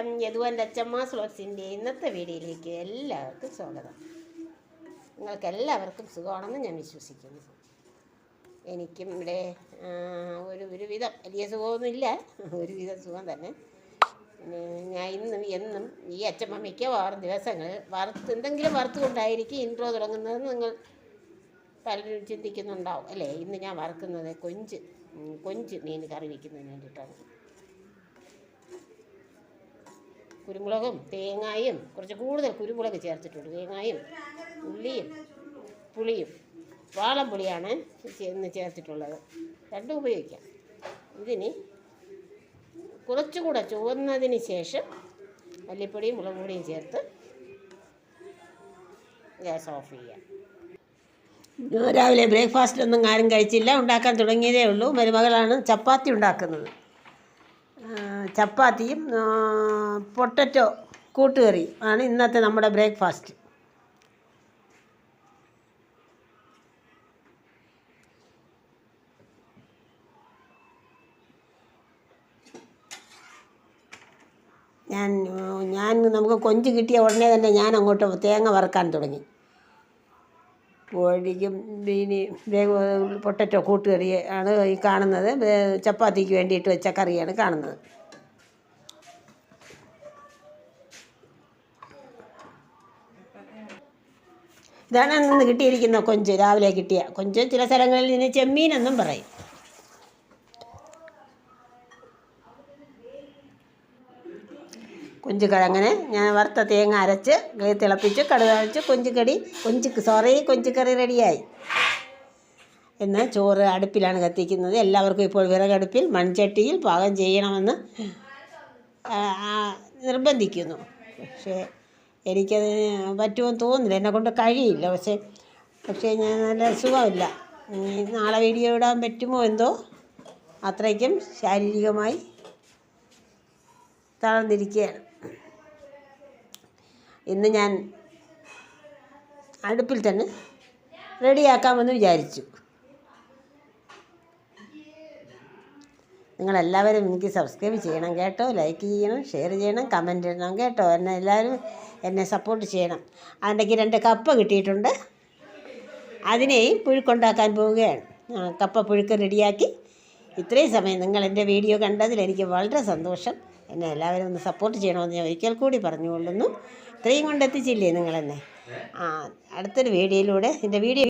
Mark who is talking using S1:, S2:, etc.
S1: അച്ചമ്മ സ്ലോട്സിന്റെ ഇന്നത്തെ വീഡിയോയിലേക്ക് എല്ലാവർക്കും സ്വാഗതം. നിങ്ങൾക്ക് എല്ലാവർക്കും സുഖമാണെന്ന് ഞാൻ വിശ്വസിക്കുന്നു. എനിക്കും ഇവിടെ ഒരു ഒരുവിധം വലിയ സുഖമൊന്നുമില്ല. ഒരുവിധം സുഖം തന്നെ. ഞാൻ ഇന്നും എന്നും ഈ അച്ചമ്മ മിക്കവാറും ദിവസങ്ങൾ വറുത്ത് എന്തെങ്കിലും വറുത്തുകൊണ്ടായിരിക്കും ഇൻട്രോ തുടങ്ങുന്നതെന്ന് നിങ്ങൾ പലരും ചിന്തിക്കുന്നുണ്ടാവും. അല്ലേ? ഇന്ന് ഞാൻ വറുക്കുന്നത് കൊഞ്ച് കൊഞ്ച് മീൻ കറി വയ്ക്കുന്നതിന് വേണ്ടിയിട്ടാണ്. കുരുമുളകും തേങ്ങായും കുറച്ച് കൂടുതൽ കുരുമുളക് ചേർത്തിട്ടുണ്ട്. തേങ്ങായും ഉള്ളിയും പുളിയും. വാളം പുളിയാണ് ഇന്ന് ചേർത്തിട്ടുള്ളത്. രണ്ടും ഉപയോഗിക്കാം. ഇതിന് കുറച്ചുകൂടെ ചുവന്നതിന് ശേഷം മല്ലിപ്പൊടിയും മുളക് പൊടിയും ചേർത്ത് ഗ്യാസ് ഓഫ് ചെയ്യാം. രാവിലെ ബ്രേക്ക്ഫാസ്റ്റ് ഒന്നും ആരും കഴിച്ചില്ല. ഉണ്ടാക്കാൻ തുടങ്ങിയതേ ഉള്ളൂ. മരുമകളാണ് ചപ്പാത്തി ഉണ്ടാക്കുന്നത്. ചപ്പാത്തിയും പൊട്ടറ്റോ കൂട്ടുകറി ആണ് ഇന്നത്തെ നമ്മുടെ ബ്രേക്ക്ഫാസ്റ്റ്. ഞാൻ ഞാൻ നമുക്ക് കൊഞ്ച് കിട്ടിയ ഉടനെ തന്നെ ഞാൻ അങ്ങോട്ട് തേങ്ങ വറുക്കാൻ തുടങ്ങി. കോഴിക്കും ബീനി പൊട്ടറ്റോ കൂട്ടുകറി ആണ് ഈ കാണുന്നത്. ചപ്പാത്തിക്ക് വേണ്ടിയിട്ട് വെച്ച കറിയാണ് കാണുന്നത്. ഇതാണ് അന്ന് കിട്ടിയിരിക്കുന്ന കൊഞ്ച്. രാവിലെ കിട്ടിയ കൊഞ്ച്. ചില സ്ഥലങ്ങളിൽ ഇതിന് ചെമ്മീനെന്നും പറയും. കൊഞ്ച് അങ്ങനെ ഞാൻ വറുത്ത തേങ്ങ അരച്ച് തിളപ്പിച്ച് കടുക് അരച്ച് കൊഞ്ചുകടി കൊഞ്ച് സോറി കൊഞ്ചുകറി റെഡിയായി. എന്ന് ചോറ് അടുപ്പിലാണ് കത്തിക്കുന്നത്. എല്ലാവർക്കും ഇപ്പോൾ വിറകടുപ്പിൽ മൺചട്ടിയിൽ പാകം ചെയ്യണമെന്ന് നിർബന്ധിക്കുന്നു. പക്ഷേ എനിക്കത് പറ്റുമെന്ന് തോന്നുന്നില്ല. എന്നെ കൊണ്ട് കഴിയില്ല. പക്ഷേ പക്ഷേ ഞാൻ നല്ല സുഖമില്ല. നാളെ വീഡിയോ ഇടാൻ പറ്റുമോ എന്തോ? അത്രയ്ക്കും ശാരീരികമായി തളർന്നിരിക്കുകയാണ് ഇന്ന് ഞാൻ അടുപ്പിൽ തന്നെ റെഡിയാക്കാമെന്ന് വിചാരിച്ചു. നിങ്ങളെല്ലാവരും എനിക്ക് സബ്സ്ക്രൈബ് ചെയ്യണം കേട്ടോ ലൈക്ക് ചെയ്യണം ഷെയർ ചെയ്യണം കമന്റ് ചെയ്യണം കേട്ടോ എന്നെ എല്ലാവരും എന്നെ സപ്പോർട്ട് ചെയ്യണം. അതിന്റെക്ക് രണ്ട് കപ്പ കിട്ടിയിട്ടുണ്ട്. അതിനെയും പുഴുക്കുണ്ടാക്കാൻ പോവുകയാണ്. കപ്പ പുഴുക്ക് റെഡിയാക്കി. ഇത്രയും സമയം നിങ്ങൾ എന്റെ വീഡിയോ കണ്ടതിൽ എനിക്ക് വളരെ സന്തോഷം. എന്നെ എല്ലാവരും ഒന്ന് സപ്പോർട്ട് ചെയ്യണമെന്ന് ഞാൻ ഒരിക്കൽ കൂടി പറഞ്ഞുകൊള്ളുന്നു. ഇത്രയും കൊണ്ട് എത്തിച്ചില്ലേ നിങ്ങളെന്നെ? ആ അടുത്തൊരു വീഡിയോയിലൂടെ എന്റെ വീഡിയോ